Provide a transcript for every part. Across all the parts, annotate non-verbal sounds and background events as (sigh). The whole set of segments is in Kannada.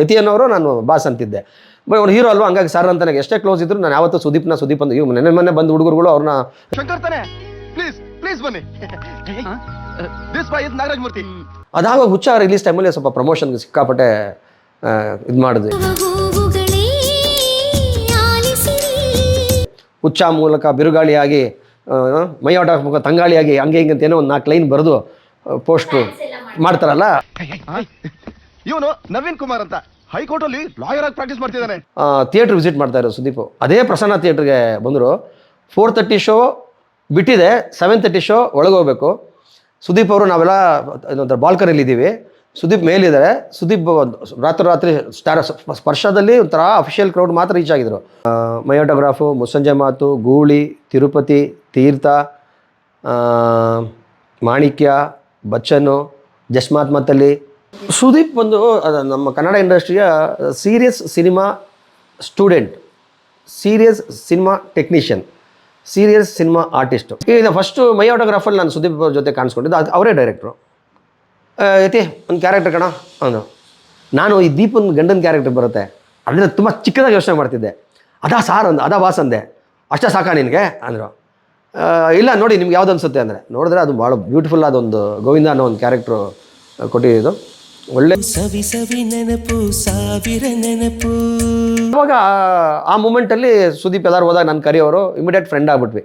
ಯತಿಯನ್ನವರು ನಾನು ಬಾಸ್ ಅಂತಿದ್ದೆ. ಬೈ ಅವ್ನು ಹೀರೋ ಅಲ್ವಾ? ಹಂಗಾಗಿ ಸರ್ ಅಂತ ನನಗೆ ಎಷ್ಟೇ ಕ್ಲೋಸ್ ಇದ್ರು ನಾನು ಯಾವತ್ತೂ ಸುದೀಪ್ನ ಸುದೀಪ್ ಅಂತ ಇವ್ ನೆನೆ ಮೊನ್ನೆ ಬಂದು ಹುಡುಗರುಗಳು ಅವ್ರನ್ನ ಶಂಕರ್ ತಾನೆ ಪ್ಲೀಸ್ ಪ್ಲೀಸ್ ಬನ್ನಿ. This boy is Nagaraj Murthy. ಅದಾಗ ಹುಚ್ಚ ರಿಲೀಸ್ ಟೈಮಲ್ಲಿ ಸ್ವಲ್ಪ ಪ್ರಮೋಷನ್ಗೆ ಸಿಕ್ಕಾಪಟ್ಟೆ ಇದು ಮಾಡಿದ್ವಿ. ಹುಚ್ಚ ಮೂಲಕ ಬಿರುಗಾಳಿಯಾಗಿ ಮೈ ಮೈಯಾಟ ಮೂಲಕ ತಂಗಾಳಿಯಾಗಿ ಹಂಗೆ ಹಿಂಗೆ ಅಂತ ಏನೋ ಒಂದು ನಾಲ್ಕು ಲೈನ್ ಬರೆದು ಪೋಸ್ಟ್ರು ಮಾಡ್ತಾರಲ್ಲ? ಇವನು ನವೀನ್ ಕುಮಾರ್ ಅಂತ. ಹೈಕೋರ್ಟ್ ಅಲ್ಲಿ ಲಾಯರ್ ಆಗಿ ಪ್ರಾಕ್ಟೀಸ್ ಮಾಡ್ತಿದ್ದಾನೆ. ಥಿಯೇಟರ್ ವಿಸಿಟ್ ಮಾಡ್ತಾ ಇರೋ ಸುದೀಪ್. ಅದೇ ಪ್ರಸನ್ನ ಥಿಯೇಟ್ರಿಗೆ ಬಂದರು. ಫೋರ್ ತರ್ಟಿ ಶೋ ಬಿಟ್ಟಿದೆ. ಸೆವೆನ್ ತರ್ಟಿ ಶೋ ಒಳಗೆ ಹೋಗ್ಬೇಕು. ಸುದೀಪ್ ಅವರು ನಾವೆಲ್ಲ ಏನಂತಾರೆ ಬಾಲ್ಕನಿಯಲ್ಲಿ ಇದ್ದೀವಿ. ಸುದೀಪ್ ಮೇಲಿದ್ದಾರೆ. ಸುದೀಪ್ ರಾತ್ರಿ ರಾತ್ರಿ ಸ್ಟಾರ್ ಸ್ಪರ್ಶದಲ್ಲಿ ಒಂಥರ ಅಫಿಷಿಯಲ್ ಕ್ರೌಡ್ ಮಾತ್ರ ರೀಚ್ ಆಗಿದ್ರು. ಮಯೋಟೋಗ್ರಾಫು ಮುಸ್ಸಂಜೆ ಮಾತು, ಗೂಳಿ, ತಿರುಪತಿ, ತೀರ್ಥ ಮಾಣಿಕ್ಯ, ಬಚ್ಚನ್ನು, ಜಸ್ಮಾತ್ ಮತ್ತಲ್ಲಿ ಸುದೀಪ್ ಒಂದು ನಮ್ಮ Kannada ಇಂಡಸ್ಟ್ರಿಯ serious cinema student, serious cinema technician, serious cinema artist. ಈಗ ಫಸ್ಟು ಮೈ ಆಟೋಗ್ರಾಫಲ್ಲಿ ನಾನು ಸುದೀಪ್ ಅವ್ರ ಜೊತೆ ಕಾಣಿಸ್ಕೊಂಡಿದ್ದು, ಅದು ಅವರೇ ಡೈರೆಕ್ಟ್ರು ಐತಿ ಒಂದು ಕ್ಯಾರೆಕ್ಟರ್ ಕಣ ಅವನು ನಾನು ಈ ದೀಪನ್ ಗಂಡನ ಕ್ಯಾರೆಕ್ಟರ್ ಬರುತ್ತೆ. ಅದನ್ನ ತುಂಬ ಚಿಕ್ಕದಾಗಿ ಯೋಚನೆ ಮಾಡ್ತಿದ್ದೆ. ಅದಾ ಸಾರ್ ಅಂದ, ಅದಾ ಬಾಸ್ ಅಂದೆ. ಅಷ್ಟೇ ಸಾಕಾ ನಿನಗೆ, ಅಂದರು. ಇಲ್ಲ ನೋಡಿ ನಿಮ್ಗೆ ಯಾವ್ದು ಅನ್ಸುತ್ತೆ ಅಂದರೆ, ನೋಡಿದ್ರೆ ಅದು ಭಾಳ ಬ್ಯೂಟಿಫುಲ್ ಆದೊಂದು ಗೋವಿಂದ ಅನ್ನೋ ಒಂದು ಕ್ಯಾರೆಕ್ಟ್ರು ಕೊಟ್ಟಿದ್ದು. ಒಳ್ಳೆ ಸವಿ ಸವಿ ನೆನಪು ಸಾವಿರ ನೆನಪು. ಅವಾಗ ಆ ಮೂಮೆಂಟಲ್ಲಿ ಸುದೀಪ್ ಎಲ್ಲರೂ ಹೋದಾಗ ನಾನು ಕರಿಯೋರು ಇಮಿಡಿಯೇಟ್ ಫ್ರೆಂಡ್ ಆಗ್ಬಿಟ್ವಿ.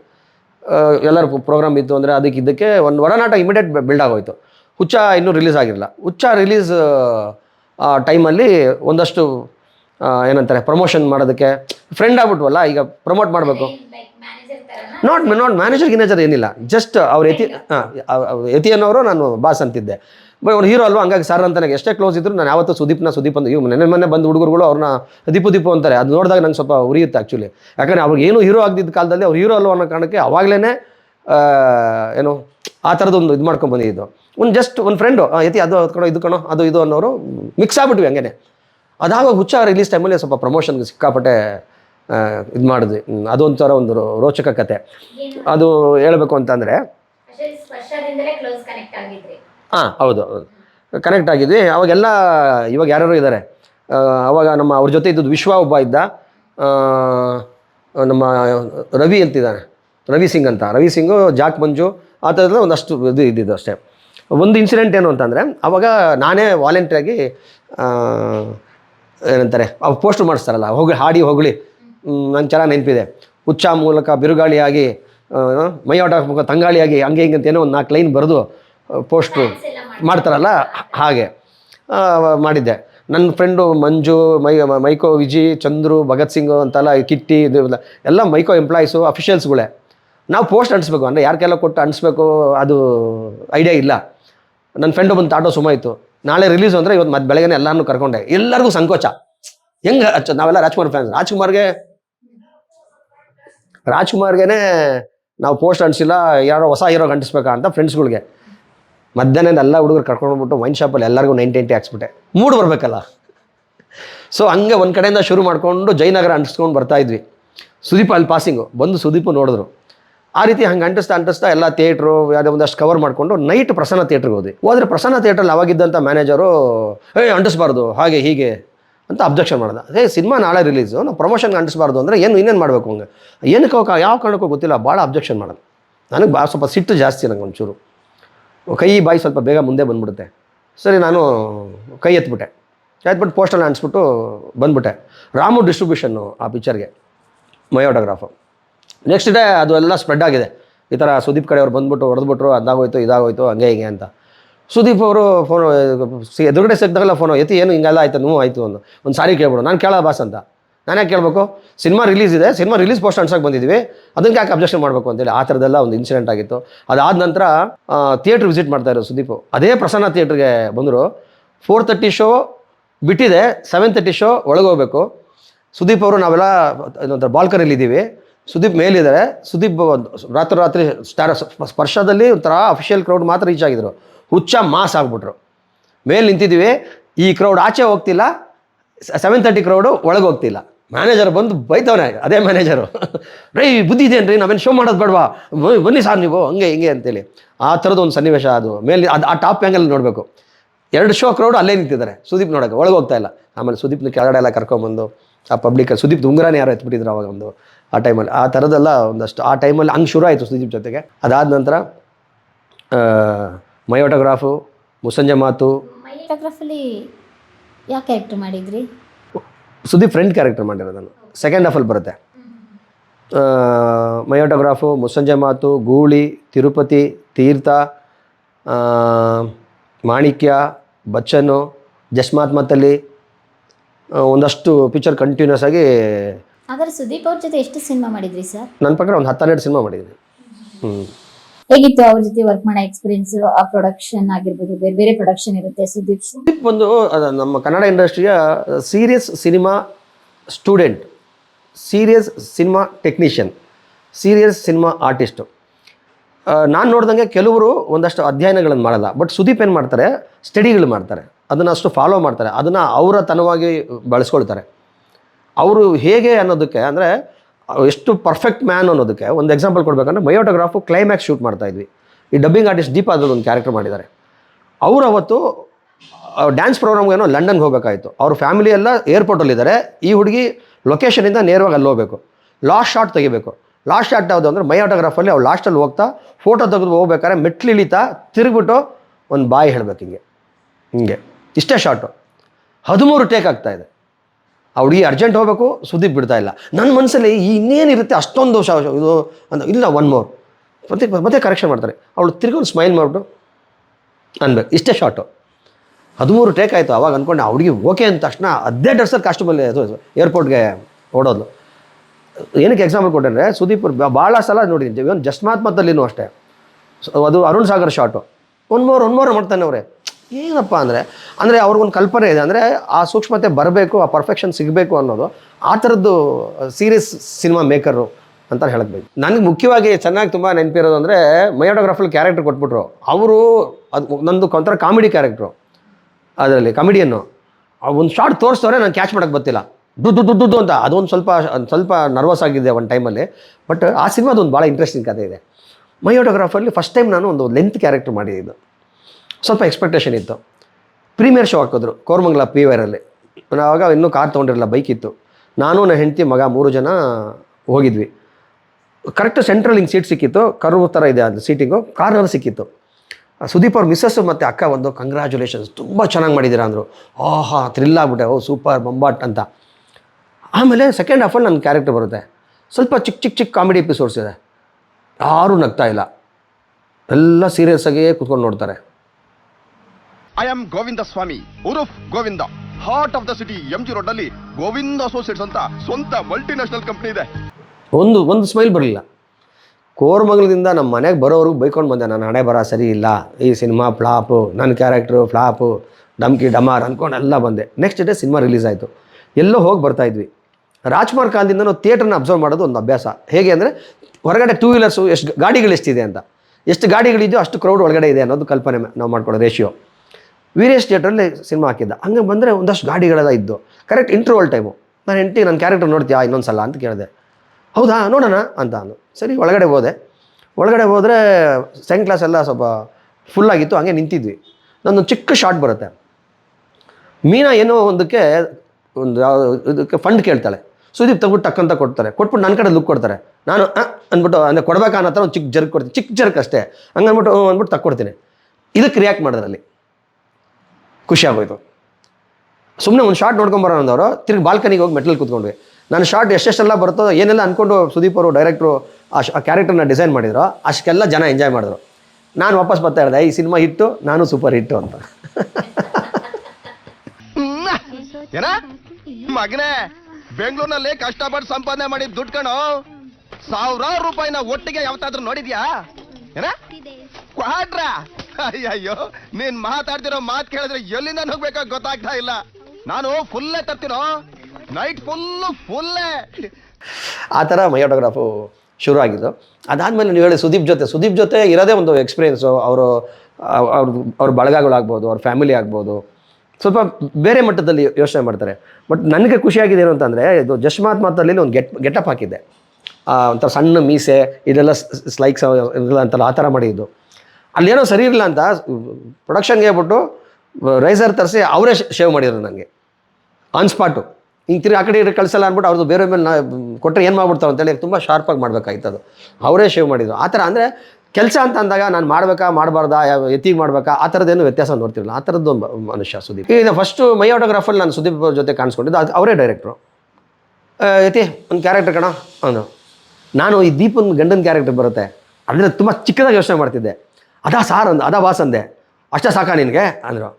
ಎಲ್ಲರೂ ಪ್ರೋಗ್ರಾಮ್ ಇತ್ತು ಅಂದರೆ ಅದಕ್ಕೆ ಇದಕ್ಕೆ ಒಂದು ಒಡನಾಟ ಇಮಿಡಿಯೇಟ್ ಬಿಲ್ಡ್ ಆಗೋಯ್ತು. ಹುಚ್ಚ ಇನ್ನೂ ರಿಲೀಸ್ ಆಗಿರಲಿಲ್ಲ. ಹುಚ್ಚ ರಿಲೀಸ್ ಆ ಟೈಮಲ್ಲಿ ಒಂದಷ್ಟು ಏನಂತಾರೆ ಪ್ರಮೋಷನ್ ಮಾಡೋದಕ್ಕೆ ಫ್ರೆಂಡ್ ಆಗ್ಬಿಟ್ವಲ್ಲ ಈಗ ಪ್ರಮೋಟ್ ಮಾಡಬೇಕು. ನಾಟ್ ನಾಟ್ ಮ್ಯಾನೇಜರ್ ಗಿನೇಜರ್ ಏನಿಲ್ಲ. ಜಸ್ಟ್ ಅವ್ರ ಯತಿ ಹಾಂ ಯತಿ ಅನ್ನೋರು ನಾನು ಬಾಸ್ ಅಂತಿದ್ದೆ. ಬೈ ಅವ್ನು ಹೀರೋ ಅಲ್ವಾ? ಹಂಗಾಗಿ ಸರ್ ಅಂತ ನನಗೆ ಎಷ್ಟೇ ಕ್ಲೋಸ್ ಇದ್ರು ನಾನು ಯಾವತ್ತೂ ಸುದೀಪ್ನ, ಸುದೀಪ್ ಅಂತ ಇವ್ ನೆನೆ ಮೊನ್ನೆ ಬಂದು ಹುಡುಗರುಗಳು ಅವ್ರನ್ನ ದೀಪು ದೀಪು ಅಂತಾರೆ. ಅದು ನೋಡಿದಾಗ ನಂಗೆ ಸ್ವಲ್ಪ ಉರಿಯುತ್ತೆ ಆ್ಯಕ್ಚುಲಿ ಯಾಕಂದರೆ ಅವ್ರಿಗೆ ಏನು ಹೀರೋ ಆಗಿದ್ದ ಕಾಲದಲ್ಲಿ ಅವ್ರು ಹೀರೋ ಅಲ್ವಾ ಅನ್ನೋ ಕಾರಣಕ್ಕೆ ಅವಾಗಲೇ ಏನು, ಆ ಥರದೊಂದು ಇದು ಮಾಡ್ಕೊಂಡು ಬಂದಿದ್ದು. ಒಂದು ಜಸ್ಟ್ ಒಂದು ಫ್ರೆಂಡು ಯತಿ, ಅದು ಕಣೋ, ಇದು ಕಣೋ, ಅದು ಇದು ಅನ್ನೋರು ಮಿಕ್ಸ್ ಆಗ್ಬಿಟ್ವಿ ಹಂಗೇನೆ. ಅದಾಗ ಹುಚ್ಚ ರಿಲೀಸ್ ಟೈಮಲ್ಲಿ ಸ್ವಲ್ಪ ಪ್ರಮೋಷನ್ಗೆ ಸಿಕ್ಕಾಪಟ್ಟೆ ಇದು ಮಾಡಿದ್ವಿ. ಅದೊಂಥರ ಒಂದು ರೋಚಕ ಕತೆ. ಅದು ಹೇಳಬೇಕು ಅಂತಂದರೆ ಹಾಂ. ಹೌದು ಹೌದು. ಕನೆಕ್ಟ್ ಆಗಿದ್ವಿ ಅವಾಗೆಲ್ಲ ಇವಾಗ ಯಾರ್ಯಾರು ಇದ್ದಾರೆ ಅವಾಗ ನಮ್ಮ, ಅವ್ರ ಜೊತೆ ಇದ್ದದ್ದು ವಿಶ್ವ ಒಬ್ಬ ಇದ್ದ. ನಮ್ಮ ರವಿ ಅಂತಿದ್ದಾನೆ ರವಿ ಸಿಂಗ್ ಅಂತ. ರವಿ ಸಿಂಗು, ಜಾಕ್ ಮಂಜು, ಆ ಥರದ್ದು ಒಂದಷ್ಟು ಇದು ಇದ್ದಿದ್ದು ಅಷ್ಟೇ. ಒಂದು ಇನ್ಸಿಡೆಂಟ್ ಏನು ಅಂತಂದರೆ, ಅವಾಗ ನಾನೇ ವಾಲಂಟಿಯಾಗಿ ಏನಂತಾರೆ ಅವು ಪೋಸ್ಟ್ ಮಾಡಿಸ್ತಾರಲ್ಲ ಹೋಗಿ ಹಾಡಿ ಹೊಗಳಿ ನಂಗೆ ಚೆನ್ನಾಗಿ ನೆನಪಿದೆ. ಹುಚ್ಚ ಮೂಲಕ ಬಿರುಗಾಳಿಯಾಗಿ ಮೈ ಮೈಯಾಟ ಮುಖ ತಂಗಾಳಿಯಾಗಿ, ಹಂಗೆ ಹಿಂಗೆ ಅಂತ ಏನೋ ಒಂದು ನಾಲ್ಕು ಲೈನ್ ಬರೆದು ಪೋಸ್ಟ್ರು ಮಾಡ್ತಾರಲ್ಲ, ಹಾಗೆ. ಮಾಡಿದ್ದೆ. ನನ್ನ ಫ್ರೆಂಡು ಮಂಜು, ಮೈ, ಮೈಕೋ, ವಿಜಿ, ಚಂದ್ರು, ಭಗತ್ ಸಿಂಗ್ ಅಂತೆಲ್ಲ, ಕಿಟ್ಟಿ, ಇದು ಎಲ್ಲ- ಮೈಕೋ ಎಂಪ್ಲಾಯೀಸು ಅಫಿಷಿಯಲ್ಸ್ಗಳೇ ನಾವು ಪೋಸ್ಟ್ ಅಂಟಿಸ್ಬೇಕು, ಅಂದರೆ ಯಾರಿಗೆಲ್ಲ ಕೊಟ್ಟು ಅಂಟಿಸ್ಬೇಕು ಅದು ಐಡಿಯಾ ಇಲ್ಲ. ನನ್ನ ಫ್ರೆಂಡು ಬಂದು ತಾಟೋ ಇತ್ತು. ನಾಳೆ ರಿಲೀಸ್ ಅಂದರೆ ಇವತ್ತು ಮತ್ತೆ ಬೆಳಗ್ಗೆ ಎಲ್ಲರನ್ನೂ ಕರ್ಕೊಂಡೆ. ಎಲ್ಲರಿಗೂ ಸಂಕೋಚ. ಹೆಂಗೆ, ಅಚ್ಚ, ನಾವೆಲ್ಲ ರಾಜ್ಕುಮಾರ್ ಫ್ಯಾನ್ಸ್ ರಾಜ್ಕುಮಾರ್ಗೆ ರಾಜ್ಕುಮಾರ್ಗೆ ನಾವು ಪೋಸ್ಟ್ ಅಂಟಿಸಿಲ್ಲ, ಯಾರೋ ಹೊಸ ಹೀರೋಗೆ ಅಂಟಿಸ್ಬೇಕಾ ಅಂತ ಫ್ರೆಂಡ್ಸ್ಗಳಿಗೆ ಮಧ್ಯಾಹ್ನ ಎಲ್ಲ ಹುಡುಗರು ಕರ್ಕೊಂಡ್ಬಿಟ್ಟು ವೈನ್ ಶಾಪಲ್ಲಿ ಎಲ್ಲರಿಗೂ ನೈನ್ ನೈಂಟಿ ಹಾಕ್ಸ್ಬಿಟ್ಟೆ. ಮೂಡ್ ಬರಬೇಕಲ್ಲ? ಸೊ ಹಂಗೆ ಒಂದು ಕಡೆಯಿಂದ ಶುರು ಮಾಡಿಕೊಂಡು ಜಯನಗರ ಅಂಟಿಸ್ಕೊಂಡು ಬರ್ತಾ ಇದ್ವಿ. ಸುದೀಪ್ ಅಲ್ಲಿ ಪಾಸಿಂಗು ಬಂದು ಸುದೀಪ್ ನೋಡಿದ್ರು. ಆ ರೀತಿ ಹಂಗೆ ಅಂಟಿಸ್ತಾ ಅಂಟಿಸ್ತಾ ಎಲ್ಲ ಥಿಯೇಟ್ರು ಯಾವುದೇ ಒಂದಷ್ಟು ಕವರ್ ಮಾಡಿಕೊಂಡು ನೈಟ್ ಪ್ರಸನ್ನ ಥಿಯೇಟ್ರಿಗೆ ಹೋದ್ವಿ. ಹೋದ್ರೆ ಪ್ರಸನ್ನ ಥಿಯೇಟ್ರಲ್ಲಿ ಅವಾಗಿದ್ದಂಥ ಮ್ಯಾನೇಜರು ಏ ಅಂಟಿಸ್ಬಾರ್ದು, ಹಾಗೆ, ಹೀಗೆ ಅಂತ ಅಬ್ಜೆಕ್ಷನ್ ಮಾಡ್ದ. ಅದೇ ಸಿನಿಮಾ ನಾಳೆ ರಿಲೀಸು ನಾವು ಪ್ರಮೋಷನ್ಗೆ ಅಂಟಿಸ್ಬಾರ್ದು ಅಂದರೆ ಏನು ಇನ್ನೇನು ಮಾಡಬೇಕು ಹಂಗೆ? ಏನಕ್ಕೆ ಯಾವ ಕಾರಣಕ್ಕೂ ಗೊತ್ತಿಲ್ಲ ಭಾಳ ಅಬ್ಜೆಕ್ಷನ್ ಮಾಡೋದು. ನನಗೆ ಭಾಳ ಸ್ವಲ್ಪ ಸಿಟ್ಟು ಜಾಸ್ತಿ ನಂಗೆ ಒಂಚೂರು. ಕೈ ಬಾಯಿ ಸ್ವಲ್ಪ ಬೇಗ ಮುಂದೆ ಬಂದ್ಬಿಡುತ್ತೆ. ಸರಿ, ನಾನು ಕೈ ಎತ್ಬಿಟ್ಟೆ. ಎತ್ಬಿಟ್ಟು ಪೋಸ್ಟಲ್ಲಿ ಅಂಟಿಸ್ಬಿಟ್ಟು ಬಂದ್ಬಿಟ್ಟೆ. ರಾಮು ಡಿಸ್ಟ್ರಿಬ್ಯೂಷನ್ನು ಆ ಪಿಕ್ಚರ್ಗೆ ಮಯೋಟೋಗ್ರಾಫು ನೆಕ್ಸ್ಟ್ ಡೇ ಅದು ಎಲ್ಲ ಸ್ಪ್ರೆಡ್ ಆಗಿದೆ. ಈ ಥರ ಸುದೀಪ್ ಕಡೆಯವ್ರು ಬಂದ್ಬಿಟ್ಟು ಹೊಡೆದ್ಬಿಟ್ರು, ಅದಾಗೋಯ್ತು, ಇದಾಗೋಯ್ತು, ಹಂಗೆ ಹಿಂಗೆ ಅಂತ. ಸುದೀಪ್ ಅವರು ಫೋನು ಎದುರುಗಡೆ ಸಿಕ್ಕಿದಾಗಲ್ಲ ಫೋನು ಎತ್ತಿ, ಏನು ಹಿಂಗೆಲ್ಲ ಆಯಿತು ನೋವು ಆಯಿತು ಒಂದು ಒಂದು ಸಾರಿ ಕೇಳ್ಬಿಡು, ನಾನು ಕೇಳೋ ಬಾಸ್ ಅಂತ. ನಾನೇ ಕೇಳಬೇಕು? ಸಿನಿಮಾ ರಿಲೀಸ್ ಇದೆ. ಸಿನಿಮಾ ರಿಲೀಸ್ ಪೋಸ್ಟ್ ಅನ್ಸಕ್ಕೆ ಬಂದಿದ್ದೀವಿ ಅದಕ್ಕೆ ಯಾಕೆ ಅಬ್ಜೆಕ್ಷನ್ ಮಾಡಬೇಕು ಅಂತೇಳಿ ಆ ಥರದ್ದೆಲ್ಲ ಒಂದು ಇನ್ಸಿಡೆಂಟ್ ಆಗಿತ್ತು. ಅದಾದ ನಂತರ ಥಿಯೇಟ್ರ್ ವಿಸಿಟ್ ಮಾಡ್ತಾ ಇರೋ ಸುದೀಪ್. ಅದೇ ಪ್ರಸನ್ನ ಥಿಯೇಟ್ರಿಗೆ ಬಂದರು. ಫೋರ್ ತರ್ಟಿ ಶೋ ಬಿಟ್ಟಿದೆ. ಸೆವೆನ್ ತರ್ಟಿ ಶೋ ಒಳಗೆ ಹೋಗಬೇಕು. ಸುದೀಪ್ ಅವರು ನಾವೆಲ್ಲ ಏನಂತ ಬಾಲ್ಕನಿಯಲ್ಲಿ ಇದ್ದೀವಿ. ಸುದೀಪ್ ಮೇಲಿದ್ದಾರೆ. ಸುದೀಪ್ ರಾತ್ರಿ ರಾತ್ರಿ ಸ್ಟಾರ್ ಸ್ಪರ್ಶದಲ್ಲಿ ಒಂಥರ ಅಫಿಷಿಯಲ್ ಕ್ರೌಡ್ ಮಾತ್ರ ರೀಚ್ ಆಗಿದ್ರು. ಹುಚ್ಚ ಮಾಸ್ ಆಗ್ಬಿಟ್ರು. ಮೇಲೆ ನಿಂತಿದ್ದೀವಿ. ಈ ಕ್ರೌಡ್ ಆಚೆ ಹೋಗ್ತಿಲ್ಲ. ಸೆವೆನ್ ತರ್ಟಿ ಕ್ರೌಡು ಒಳಗೆ ಹೋಗ್ತಿಲ್ಲ. ಮ್ಯಾನೇಜರ್ ಬಂದು ಬೈತವನೇ, ಅದೇ ಮ್ಯಾನೇಜರು ರೈ, ಬುದ್ಧಿ ರೀ ನಾವೇನು ಶೋ ಮಾಡೋದು ಬೇಡವಾ? ಬನ್ನಿ ಸಾರ್ ನೀವು, ಹಂಗೆ, ಹಿಂಗೆ ಅಂತೇಳಿ. ಆ ಥರದ ಒಂದು ಸನ್ನಿವೇಶ ಅದು. ಮೇಲೆ, ಅದು, ಆ ಟಾಪ್ ಆ್ಯಂಗಲ್ ನೋಡಬೇಕು. ಎರಡು ಶೋ ಕ್ರೌಡ್ ಅಲ್ಲೇ ನಿಂತಿದ್ದಾರೆ. ಸುದೀಪ್ ನೋಡೋಕೆ, ಒಳಗೆ ಹೋಗ್ತಾ ಇಲ್ಲ. ಆಮೇಲೆ ಸುದೀಪ್ನ ಕೆಳಗಡೆ ಎಲ್ಲ ಕರ್ಕೊಂಬಂದು, ಆ ಪಬ್ಲಿಕ್ ಸುದೀಪ್ ಉಂಗುರನೇ ಯಾರೋ ಎತ್ಬಿಟ್ಟಿದ್ರು ಅವಾಗ ಒಂದು, ಆ ಟೈಮಲ್ಲಿ ಆ ಥರದ್ದೆಲ್ಲ ಒಂದಷ್ಟು, ಆ ಟೈಮಲ್ಲಿ ಹಂಗೆ ಶುರು ಆಯಿತು ಸುದೀಪ್ ಜೊತೆಗೆ. ಅದಾದ ನಂತರ ಮಯೋಟೋಗ್ರಾಫು ಮುಸಂಜೆ ಮಾತು. ಯಾಕೆ ಮಾಡಿದ್ರಿ? ಸುದೀಪ್ ಫ್ರೆಂಡ್ ಕ್ಯಾರೆಕ್ಟರ್ ಮಾಡಿರೋದು ನಾನು. ಸೆಕೆಂಡ್ ಹಾಫಲ್ಲಿ ಬರುತ್ತೆ. ಮಯೋಟೋಗ್ರಾಫು ಮುಸ್ಸಂಜೆ ಮಾತು ಗೂಳಿ ತಿರುಪತಿ ತೀರ್ಥ ಮಾಣಿಕ್ಯ ಬಚ್ಚನು ಜಸ್ಮಾತ್ ಮತ್ತಲ್ಲಿ ಒಂದಷ್ಟು ಪಿಕ್ಚರ್ ಕಂಟಿನ್ಯೂಸ್ ಆಗಿ ಹಾಗಾದ್ರೆ ಸುದೀಪ್ ಅವ್ರ ಜೊತೆ ಎಷ್ಟು ಸಿನಿಮಾ ಮಾಡಿದ್ರಿ ಸರ್? ನನ್ನ ಪ್ರಕಾರ ಒಂದು ಹತ್ತೆರಡು ಸಿನಿಮಾ ಮಾಡಿದ್ದೀನಿ ಹ್ಞೂ ಹೇಗಿತ್ತು ಅವ್ರ ಜೊತೆ ವರ್ಕ್ ಮಾಡೋ ಎಕ್ಸ್ಪೀರಿಯನ್ಸ್ ಆ ಪ್ರೊಡಕ್ಷನ್ ಆಗಿರ್ಬೋದು, ಬೇರೆ ಬೇರೆ ಪ್ರೊಡಕ್ಷನ್ ಇರುತ್ತೆ ಸುದೀಪ್ ಸುದೀಪ್ ಒಂದು ನಮ್ಮ Kannada ಇಂಡಸ್ಟ್ರಿಯ serious cinema student serious cinema technician serious cinema artist ನಾನು ನೋಡ್ದಂಗೆ ಕೆಲವರು ಒಂದಷ್ಟು ಅಧ್ಯಯನಗಳನ್ನು ಮಾಡಲ್ಲ ಬಟ್ ಸುದೀಪ್ ಏನು ಮಾಡ್ತಾರೆ ಸ್ಟಡಿಗಳು ಮಾಡ್ತಾರೆ, ಅದನ್ನು ಅಷ್ಟು ಫಾಲೋ ಮಾಡ್ತಾರೆ, ಅದನ್ನು ಅವರ ತನವಾಗಿ ಬಳಸ್ಕೊಳ್ತಾರೆ. ಅವರು ಹೇಗೆ ಅನ್ನೋದಕ್ಕೆ ಅಂದರೆ ಎಷ್ಟು ಪರ್ಫೆಕ್ಟ್ ಮ್ಯಾನ್ ಅನ್ನೋದಕ್ಕೆ ಒಂದು ಎಕ್ಸಾಂಪಲ್ ಕೊಡಬೇಕಂದ್ರೆ ಮಯೋಟೋಗ್ರಾಫು ಕ್ಲೈಮ್ಯಾಕ್ಸ್ ಶೂಟ್ ಮಾಡ್ತಾ ಇದ್ವಿ. ಈ ಡಬ್ಬಿಂಗ್ ಆರ್ಟಿಸ್ಟ್ ದೀಪ ಅದ್ರಲ್ಲಿ ಒಂದು ಕ್ಯಾರೆಕ್ಟರ್ ಮಾಡಿದ್ದಾರೆ. ಅವರು ಅವತ್ತು ಡ್ಯಾನ್ಸ್ ಪ್ರೋಗ್ರಾಮ್ಗೇನೋ ಲಂಡನ್ಗೆ ಹೋಗಬೇಕಾಯಿತು. ಅವ್ರ ಫ್ಯಾಮಿಲಿ ಎಲ್ಲ ಏರ್ಪೋರ್ಟಲ್ಲಿದ್ದಾರೆ ಈ ಹುಡುಗಿ ಲೊಕೇಶನಿಂದ ನೇರವಾಗಿ ಅಲ್ಲಿ ಹೋಗಬೇಕು. ಲಾಸ್ಟ್ ಶಾಟ್ ತೆಗಿಬೇಕು. ಲಾಸ್ಟ್ ಶಾಟ್ ಯಾವುದು ಅಂದರೆ ಮೈ ಆಟೋಗ್ರಾಫಲ್ಲಿ ಅವ್ಳು ಲಾಸ್ಟಲ್ಲಿ ಹೋಗ್ತಾ ಫೋಟೋ ತೆಗೆದು ಹೋಗ್ಬೇಕಾದ್ರೆ ಮೆಟ್ಲಿಳಿತಾ ತಿರುಗ್ಬಿಟ್ಟು ಒಂದು ಬಾಯಿ ಹೇಳಬೇಕು ಹಿಂಗೆ. ಹಿಂಗೆ. ಇಷ್ಟೇ ಶಾಟು ಹದಿಮೂರು ಟೇಕ್ ಆಗ್ತಾ ಇದೆ. ಆ ಹುಡುಗಿ ಅರ್ಜೆಂಟ್ ಹೋಗಬೇಕು, ಸುದೀಪ್ ಬಿಡ್ತಾ ಇಲ್ಲ. ನನ್ನ ಮನಸ್ಸಲ್ಲಿ ಈ ಇನ್ನೇನಿರುತ್ತೆ ಅಷ್ಟೊಂದು ಶ- ಇದು ಅಂತ, ಇಲ್ಲ ಒನ್ ಮೋರ್ ಮತ್ತೆ ಮತ್ತೆ ಕರೆಕ್ಷನ್ ಮಾಡ್ತಾರೆ. ಅವಳು ತಿರ್ಗೊಂಡು ಸ್ಮೈಲ್ ಮಾಡಿಬಿಟ್ಟು ಅನ್ಬೇಕು ಇಷ್ಟೇ ಶಾರ್ಟು ಹದಿಮೂರು ಟೇಕ್ ಆಯಿತು, ಅವಾಗ ಅಂದ್ಕೊಂಡು ಆ ಹುಡುಗಿ ಓಕೆ ಅಂದ ತಕ್ಷಣ ಅದೇ ಡ್ರೆಸ್ಸಲ್ಲಿ ಕಾಸ್ಟ್ಯೂಮಲ್ಲಿ ಏರ್ಪೋರ್ಟ್ಗೆ ಓಡೋದು ಏನಕ್ಕೆ ಎಕ್ಸಾಂಪಲ್ ಕೊಟ್ಟಂದರೆ ಸುದೀಪ್ ಭಾಳ ಸಲ ನೋಡಿದ್ದೀನಿ ಇವನ್ ಜಸ್ಮಾತ್ಮತ್ತಲ್ಲಿನೂ ಅಷ್ಟೇ. ಅದು Arun Sagar short one more one more ಮಾಡ್ತಾನೆ ಅವರೇ. ಏನಪ್ಪ ಅಂದರೆ ಅಂದರೆ ಅವ್ರಿಗೊಂದು ಕಲ್ಪನೆ ಇದೆ. ಅಂದರೆ ಆ ಸೂಕ್ಷ್ಮತೆ ಬರಬೇಕು, ಆ ಪರ್ಫೆಕ್ಷನ್ ಸಿಗಬೇಕು ಅನ್ನೋದು ಆ ಥರದ್ದು ಸೀರಿಯಸ್ ಸಿನಿಮಾ ಮೇಕರು ಅಂತ ಹೇಳಬೇಕು ನನಗೆ ಮುಖ್ಯವಾಗಿ ಚೆನ್ನಾಗಿ ತುಂಬ ನೆನಪಿರೋದು ಅಂದರೆ ಮಯೋಟೋಗ್ರಾಫಲ್ಲಿ ಕ್ಯಾರೆಕ್ಟರ್ ಕೊಟ್ಬಿಟ್ರು. ಅವರು ಅದು ನಂದು ಒಂಥರ ಕಾಮಿಡಿ ಕ್ಯಾರೆಕ್ಟ್ರು ಅದರಲ್ಲಿ ಕಾಮಿಡಿಯನ್ನು ಒಂದು ಶಾರ್ಟ್ ತೋರಿಸ್ತವ್ರೆ ನಾನು ಕ್ಯಾಚ್ ಮಾಡೋಕ್ಕೆ ಗೊತ್ತಿಲ್ಲ ದುಡ್ಡು ದುಡ್ಡು ದುಡ್ಡು ಅಂತ. ಅದೊಂದು ಸ್ವಲ್ಪ ಸ್ವಲ್ಪ ನರ್ವಸ್ ಆಗಿದೆ ಒಂದು ಟೈಮಲ್ಲಿ ಬಟ್ ಆ ಸಿನಿಮಾದೊಂದು ಭಾಳ ಇಂಟ್ರೆಸ್ಟಿಂಗ್ ಕಥೆ ಇದೆ. ಮಯೋಟೋಗ್ರಾಫಲ್ಲಿ ಫಸ್ಟ್ ಟೈಮ್ ನಾನು ಒಂದು ಲೆಂತ್ ಕ್ಯಾರೆಕ್ಟರ್ ಮಾಡಿದ್ದು. ಸ್ವಲ್ಪ ಎಕ್ಸ್ಪೆಕ್ಟೇಷನ್ ಇತ್ತು. ಪ್ರೀಮಿಯರ್ ಶೋ ಹಾಕಿದ್ರು, ಕೋರ್ಮಂಗ್ಲ ಪಿ ವೈರಲ್ಲಿ ನಾನು ಆವಾಗ ಇನ್ನೂ ಕಾರ್ ತೊಗೊಂಡಿರಲ್ಲ ಬೈಕ್ ಇತ್ತು. ನಾನು, ನನ್ನ ಹೆಂಡತಿ, ಮಗ ಮೂರು ಜನ ಹೋಗಿದ್ವಿ. ಕರೆಕ್ಟ್ ಸೆಂಟ್ರಲ್ ಹಿಂಗೆ ಸೀಟ್ ಸಿಕ್ಕಿತ್ತು ಕರ್ವ್ ಥರ ಇದೆ ಅದು ಸೀಟಿಂಗು ಕಾರ್ನರ್ ಸಿಕ್ಕಿತ್ತು. ಸುದೀಪ್ ಅವ್ರ ಮಿಸ್ಸಸ್ ಮತ್ತು ಅಕ್ಕ ಒಂದು ಕಂಗ್ರ್ಯಾಚುಲೇಷನ್ಸ್ ತುಂಬ ಚೆನ್ನಾಗಿ ಮಾಡಿದ್ದೀರಾ ಅಂದರು. ಆಹಾ ಥ್ರಿಲ್ ಆಗ್ಬಿಟ್ಟೆ, ಓ ಸೂಪರ್ ಬೊಂಬಾಟ್ ಅಂತ. ಆಮೇಲೆ ಸೆಕೆಂಡ್ ಹಾಫಲ್ಲಿ ನನ್ನ ಕ್ಯಾರೆಕ್ಟರ್ ಬರುತ್ತೆ. ಸ್ವಲ್ಪ ಚಿಕ್ಕ ಚಿಕ್ಕ ಚಿಕ್ಕ ಕಾಮಿಡಿ ಎಪಿಸೋಡ್ಸ್ ಇದೆ. ಯಾರೂ ನಗ್ತಾ ಇಲ್ಲ. ಎಲ್ಲ ಸೀರಿಯಸ್ ಆಗಿಯೇ ಕೂತ್ಕೊಂಡು ನೋಡ್ತಾರೆ. I am Govinda Swamy ಉರುಫ್ Govinda heart of the city M G road ಅಲ್ಲಿ ಗೋವಿಂದ ಅಸೋಸಿಯೇಟ್ಸ್ ಅಂತ ಸ್ವಂತ ಮಲ್ಟಿನ್ಯಾಷನಲ್ ಕಂಪನಿ ಇದೆ. ಒಂದು ಒಂದು ಸ್ಮೈಲ್ ಬರಲಿಲ್ಲ. ಕೋರ್ಮಂಗಲದಿಂದ ನಮ್ಮ ಮನೆಗೆ ಬರೋವ್ರಿಗೆ ಬೈಕೊಂಡು ಬಂದೆ. ನಾನು ಹಣೆ ಬರ ಸರಿ ಇಲ್ಲ. ಈ ಸಿನಿಮಾ ಫ್ಲಾಪು ನನ್ನ ಕ್ಯಾರೆಕ್ಟ್ರು ಫ್ಲಾಪು ಡಮ್ಕಿ ಡಮಾರ್ ಅಂದ್ಕೊಂಡು ಎಲ್ಲ ಬಂದೆ. ನೆಕ್ಸ್ಟ್ ಡೇ ಸಿನಿಮಾ ರಿಲೀಸ್ ಆಯಿತು. ಎಲ್ಲೋ ಹೋಗಿ ಬರ್ತಾ ಇದ್ವಿ. ರಾಜ್ಕುಮಾರ್ ಕಾಂತಿಂದ ಥಿಯೇಟ್ರನ್ನ ಅಬ್ಸರ್ವ್ ಮಾಡೋದು ಒಂದು ಅಭ್ಯಾಸ. ಹೇಗೆ ಅಂದರೆ, ಹೊರಗಡೆ ಟೂ ವೀಲರ್ಸು ಎಷ್ಟು ಗಾಡಿಗಳು ಎಷ್ಟಿದೆ ಅಂತ. ಎಷ್ಟು ಗಾಡಿಗಳಿದೆಯೋ ಅಷ್ಟು ಕ್ರೌಡ್ ಒಳಗಡೆ ಇದೆ ಅನ್ನೋದು ಕಲ್ಪನೆ ನಾವು ಮಾಡ್ಕೊಳ್ಳೋ ರೇಷಿಯೋ ವೀರೇಶ್ ಥಿಯೇಟ್ರಲ್ಲಿ ಸಿನಿಮಾ ಹಾಕಿದ್ದ. ಹಂಗೆ ಬಂದರೆ ಒಂದಷ್ಟು ಗಾಡಿಗಳೆಲ್ಲ ಇದ್ದು. ಕರೆಕ್ಟ್ ಇಂಟ್ರೋವಲ್ ಟೈಮು ನಾನು ಹೆಂಡತಿ, ನನ್ನ ಕ್ಯಾರೆಕ್ಟರ್ ನೋಡ್ತೀಯಾ ಇನ್ನೊಂದು ಸಲ ಅಂತ ಕೇಳಿದೆ. ಹೌದಾ? ನೋಡೋಣ ಅಂತ ಅಂದು. ಸರಿ, ಒಳಗಡೆ ಹೋದೆ. ಒಳಗಡೆ ಹೋದರೆ ಸೆಕೆಂಡ್ ಕ್ಲಾಸ್ ಎಲ್ಲ ಸ್ವಲ್ಪ ಫುಲ್ಲಾಗಿತ್ತು ಹಂಗೆ ನಿಂತಿದ್ವಿ. ನನ್ನೊಂದು ಚಿಕ್ಕ ಶಾರ್ಟ್ ಬರುತ್ತೆ. ಮೀನಾ ಏನೋ ಒಂದಕ್ಕೆ ಒಂದು ಇದಕ್ಕೆ ಫಂಡ್ ಕೇಳ್ತಾಳೆ. ಸುದೀಪ್ ತಗ್ಬಿಟ್ಟು ಟಕ್ಕಂತ ಕೊಡ್ತಾರೆ. ಕೊಟ್ಬಿಟ್ಟು ನನ್ನ ಕಡೆ ಲುಕ್ ಕೊಡ್ತಾರೆ. ನಾನು ಅಂದ್ಬಿಟ್ಟು, ಅಂದರೆ ಕೊಡ್ಬೇಕಾ ಅನ್ನೋ ಥರ ಒಂದು ಚಿಕ್ಕ ಜರ್ಕ್ ಕೊಡ್ತೀನಿ. ಚಿಕ್ಕ ಜರ್ಕ್ ಅಷ್ಟೇ. ಹಂಗೆ ಅಂದ್ಬಿಟ್ಟು ಅಂದ್ಬಿಟ್ಟು ತಕ್ಕೊಡ್ತೀನಿ. ಇದಕ್ಕೆ ರಿಯಾಕ್ಟ್ ಮಾಡಿದ್ರಲ್ಲಿ. ಖುಷಿ ಆಗೋಯ್ತು ಸುಮ್ಮನೆ ಒಂದು ಶಾರ್ಟ್ ನೋಡ್ಕೊಂಬರೋಣ ಅಂದವರು ತಿರ್ಗಿ ಬಾಲ್ಕನಿಗೆ ಹೋಗಿ ಮೆಟ್ಲಲ್ಲಿ ಕೂತ್ಕೊಂಡ್ವಿ. ನಾನು ಶಾರ್ಟ್ ಎಷ್ಟೆಷ್ಟೆಲ್ಲ ಬರುತ್ತೋ ಏನೆಲ್ಲ ಅಂದ್ಕೊಂಡು ಸುದೀಪ್ ಅವರು ಡೈರೆಕ್ಟ್ರು ಆ ಶ- ಆ ಕ್ಯಾರೆಕ್ಟರ್ನ ಡಿಸೈನ್ ಮಾಡಿದ್ರು ಅಷ್ಟೆಲ್ಲ ಜನ ಎಂಜಾಯ್ ಮಾಡಿದ್ರು. ನಾನು ವಾಪಸ್ ಬರ್ತಾ ಇದ್ದೆ ಈ ಸಿನಿಮಾ ಹಿಟ್ಟು ನಾನು ಸೂಪರ್ ಹಿಟ್ಟು ಅಂತ. (laughs) ಏನ? ಮಗನೇ ಬೆಂಗಳೂರಿನಲ್ಲಿ ಕಷ್ಟಪಟ್ಟು ಸಂಪಾದನೆ ಮಾಡಿ ದುಡ್ಡು ಕಣೋ ಸಾವಿರಾರು ರೂಪಾಯಿನ ಒಟ್ಟಿಗೆ ಯಾವತ್ತಾದ್ರೂ ನೋಡಿದ್ಯಾ? ಏನ? ಕ್ವಾಡ್ರ? ಅಯ್ಯಯ್ಯೋ, ನೀನ್ ಮಾತಾಡ್ತಿರೋ ಮಾತು ಕೇಳಿದ್ರೆ ಎಲ್ಲಿಂದ ಹೋಗ್ಬೇಕಾಗ ಗೊತ್ತಾಗ್ತಾ ಇಲ್ಲ. ನಾನು ಫುಲ್ಲೇ ತರ್ತೀನೋ? Night full ಫುಲ್ಲೇ. ಆ ಥರ ಮಯೋಟೋಗ್ರಾಫು ಶುರು ಆಗಿದ್ದು ಅದಾದಮೇಲೆ ನೀವು ಹೇಳಿ ಸುದೀಪ್ ಜೊತೆ. ಸುದೀಪ್ ಜೊತೆ ಇರೋದೇ ಒಂದು ಎಕ್ಸ್ಪೀರಿಯನ್ಸು ಅವರು ಅವ್ರ ಅವ್ರ ಬಳಗಗಳಾಗ್ಬೋದು ಅವ್ರ ಫ್ಯಾಮಿಲಿ ಆಗ್ಬೋದು. ಸ್ವಲ್ಪ ಬೇರೆ ಮಟ್ಟದಲ್ಲಿ ಯೋಚನೆ ಮಾಡ್ತಾರೆ. ಬಟ್ ನನಗೆ ಖುಷಿಯಾಗಿದೆ ಏನು ಅಂತಂದರೆ, ಇದು ಜಶ್ಮಾತ್ ಮಾತಲ್ಲಿ ಒಂದು ಗೆಟ್ ಗೆಟಪ್ ಹಾಕಿದ್ದೆ. ಒಂಥರ ಸಣ್ಣ ಮೀಸೆ, ಇದೆಲ್ಲ ಸ್ಲೈಕ್ಸ್ ಇದೆಲ್ಲ ಅಂತಲ್ಲ ಆ ಥರ ಮಾಡಿದ್ದು. ಅಲ್ಲೇನೋ ಸರಿ ಇರಲಿಲ್ಲ ಅಂತ ಪ್ರೊಡಕ್ಷನ್ಗೆ ಹೇಳ್ಬಿಟ್ಟು ರೈಸರ್ ತರಿಸಿ ಅವರೇ ಶೇವ್ ಮಾಡಿದ್ರು ನನಗೆ ಆನ್ ಸ್ಪಾಟು ಹಿಂಗೆ ತಿರುಗಿ ಆ ಕಡೆ ಇರೋ ಕಳಿಸಲ್ಲ ಅಂದ್ಬಿಟ್ಟು ಅವ್ರದ್ದು ಬೇರೆ ಮೇಲೆ ನಾ ಕೊಟ್ಟರೆ ಏನು ಮಾಡ್ಬಿಡ್ತಾರೆ ಅಂತೇಳಿ ತುಂಬ ಶಾರ್ಪಾಗಿ ಮಾಡಬೇಕಾಯ್ತು ಅದು ಅವರೇ ಶೇವ್ ಮಾಡಿದ್ರು. ಆ ಥರ ಅಂದರೆ ಕೆಲಸ ಅಂತ ಅಂದಾಗ ನಾನು ಮಾಡಬೇಕಾ, ಮಾಡಬಾರ್ದಾ ಎತ್ತಿಗೆ ಮಾಡಬೇಕಾ, ಆ ಥರದ್ದೇನು ವ್ಯತ್ಯಾಸ ನೋಡ್ತಿರಲಿಲ್ಲ. ಆ ಥರದ್ದು ಮನುಷ್ಯ ಸುದೀಪ್. ಈಗ ಫಸ್ಟು ಮೈ ಆಟೋಗ್ರಾಫಲ್ಲಿ ನಾನು ಸುದೀಪ್ ಅವ್ರ ಜೊತೆ ಕಾಣಿಸ್ಕೊಂಡಿದ್ದು, ಅದು ಅವರೇ ಡೈರೆಕ್ಟ್ರು ಯತಿ, ಒಂದು ಕ್ಯಾರೆಕ್ಟರ್ ಕಣ. ಅವನು. ನಾನು ಈ ದೀಪನ್ ಗಂಡನ ಕ್ಯಾರೆಕ್ಟರ್ ಬರುತ್ತೆ. ಅಂದರೆ ತುಂಬ ಚಿಕ್ಕದಾಗಿ ಯೋಚನೆ ಮಾಡ್ತಿದ್ದೆ. ಅದಾ ಸಾರ್ ಅಂದ, ಅದಾ ಬಾಸ್ ಅಂದೆ. ಅಷ್ಟೇ ಸಾಕಾ ನಿನಗೆ? ಅಂದರು.